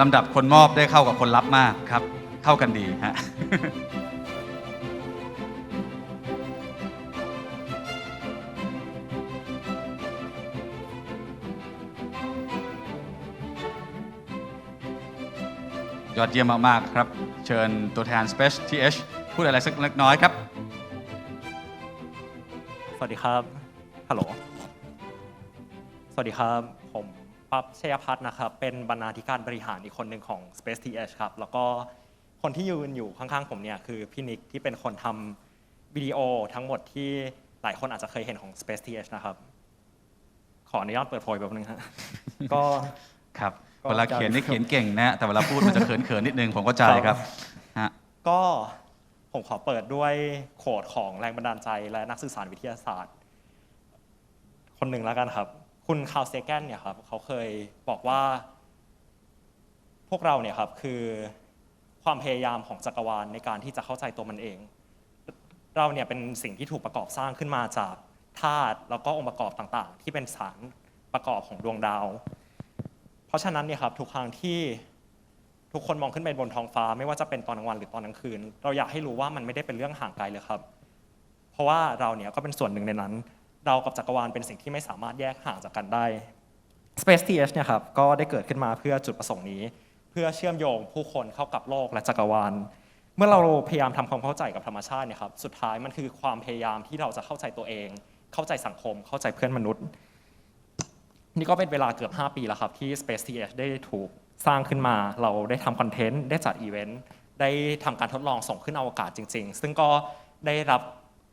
ลำดับคนมอบได้เข้ากับคนรับมากครับ เข้ากันดีฮะยอดเยี่ยมมาก ๆ ครับ เชิญตัวแทน Space TH พูดอะไรสักเล็กน้อยครับ สวัสดีครับ ฮัลโหล สวัสดีครับ ผม ปั๊บชยพัฒน์นะครับ เป็นบรรณาธิการบริหารอีกคนหนึ่งของ Space TH ครับ แล้วก็คนที่ยืนอยู่ข้างๆ ผมเนี่ยคือพี่นิกที่เป็นคนทำวิดีโอทั้งหมดที่หลายคนอาจจะเคยเห็นของ Space TH นะครับ ขออนุญาตเปิดโพยแบบนึงฮะก็ครับก็เวลาเขียนนี่เขียนเก่งนะแต่เวลาพูดมันจะเขินๆนิดนึงผมก็ใจครับฮะก็ผมขอเปิดด้วยโคดของแรงบันดาลใจและนักสื่อสารวิทยาศาสตร์ คนหนึ่งแล้วกันครับ คุณคาร์ลเซแกนเนี่ยครับเขาเคยบอกว่า พวกเราเนี่ยครับคือความพยายามของจักรวาลในการที่จะเข้าใจตัวมันเอง เราเนี่ยเป็นสิ่งที่ถูกประกอบสร้างขึ้นมาจากธาตุแล้วก็องค์ประกอบต่างๆ ที่เป็นสารประกอบของดวงดาว เพราะฉะนั้นเนี่ยครับทุกครั้งที่ทุกคนมองขึ้นไปบนท้องฟ้า ไม่ว่าจะเป็นตอนกลางวันหรือตอนกลางคืน เราอยากให้รู้ว่ามันไม่ได้เป็นเรื่องห่างไกลเลยครับ เพราะว่าเราเนี่ยก็เป็นส่วนหนึ่งในนั้น เรากับจักรวาลเป็นสิ่งที่ไม่สามารถแยกห่างจากกันได้ Space TH เนี่ยครับก็ได้เกิดขึ้นมาเพื่อจุดประสงค์นี้ เพื่อเชื่อมโยงผู้คนเข้ากับโลกและจักรวาล เมื่อเราพยายามทำความเข้าใจกับธรรมชาติเนี่ยครับสุดท้ายมันคือความพยายามที่เราจะเข้าใจตัวเอง เข้าใจสังคม เข้าใจเพื่อนมนุษย์ นี่ก็เป็นเวลาเกือบ 5 ปีแล้วครับที่ Space TH ได้ถูกสร้างขึ้นมาเราได้ทำคอนเทนต์ได้จัดอีเวนต์ได้ทำการทดลองส่งขึ้นอวกาศจริง ๆ ซึ่งก็ได้รับ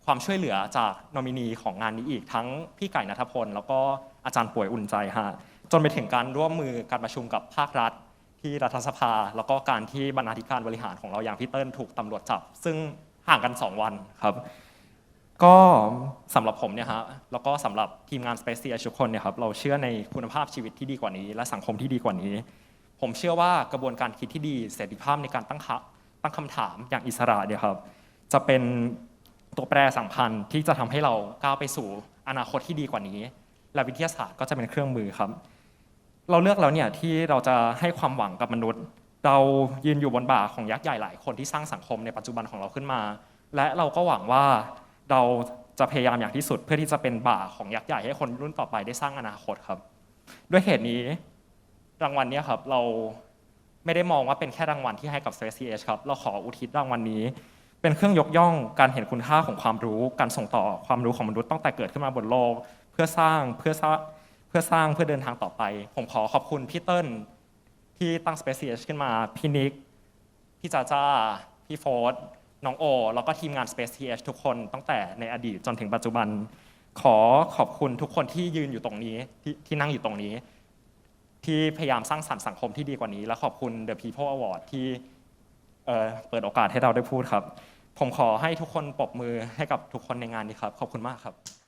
ความช่วยเหลือจากนอมินีของงานนี้อีกทั้งพี่ไก่นัทพล แล้วก็อาจารย์ป่วยอุ่นใจฮะจนไปถึงการร่วมมือการประชุมกับภาครัฐ ที่รัฐสภา แล้วก็การที่บรรณาธิการบริหารของเราอย่างพี่เติ้ลถูกตำรวจจับ ซึ่งห่างกัน 2 วันครับก็สำหรับผมเนี่ยฮะแล้วก็สำหรับทีมงาน Space TH ทุกคนเนี่ยครับเราเชื่อในคุณภาพชีวิตที่ดีกว่านี้ และสังคมที่ดีกว่านี้ ผมเชื่อว่ากระบวนการคิดที่ดีเสรีภาพในการตั้งคตั้งคำถามอย่างอิสระเนี่ยครับจะเป็น ตัวแปรสำคัญที่จะทำให้เราก้าวไปสู่อนาคตที่ดีกว่านี้ และวิทยาศาสตร์ก็จะเป็นเครื่องมือครับ เราเลือกแล้วเนี่ยที่เราจะให้ความหวังกับมนุษย์ เรายืนอยู่บนบ่าของยักษ์ใหญ่หลายคนที่สร้างสังคมในปัจจุบันของเราขึ้นมา และเราก็หวังว่าเราจะพยายามอย่างที่สุดเพื่อที่จะเป็นบ่าของยักษ์ใหญ่ให้คนรุ่นต่อไปได้สร้างอนาคตครับ ด้วยเหตุนี้รางวัลเนี้ครับเราไม่ได้มองว่าเป็นแค่รางวัลที่ให้กับ Space TH ครับเราขออุทิศรางวัลนี้ เป็นเครื่องยกย่องการเห็นคุณค่าของความรู้ การส่งต่อความรู้ของมนุษย์ตั้งแต่เกิดขึ้นมาบนโลก เพื่อสร้างเพื่อสร้างเพื่อสร้างเพื่อเดินทางต่อไป ผมขอขอบคุณพี่เติ้ลที่ตั้ง Space TH ขึ้นมาพี่นิกพี่จ้าจ้าพี่โฟร์น้องโอ แล้วก็ทีมงาน Space TH ทุกคนตั้งแต่ในอดีตจนถึงปัจจุบัน ขอขอบคุณทุกคนที่ยืนอยู่ตรงนี้ที่ที่นั่งอยู่ตรงนี้ ที่พยายามสร้างสรรค์สังคมที่ดีกว่านี้ และขอบคุณ The People Award ที่ เปิดโอกาสให้เราได้พูดครับ ผมขอให้ทุกคนปรบมือให้กับทุกคนในงานนี้ครับ ขอบคุณมากครับ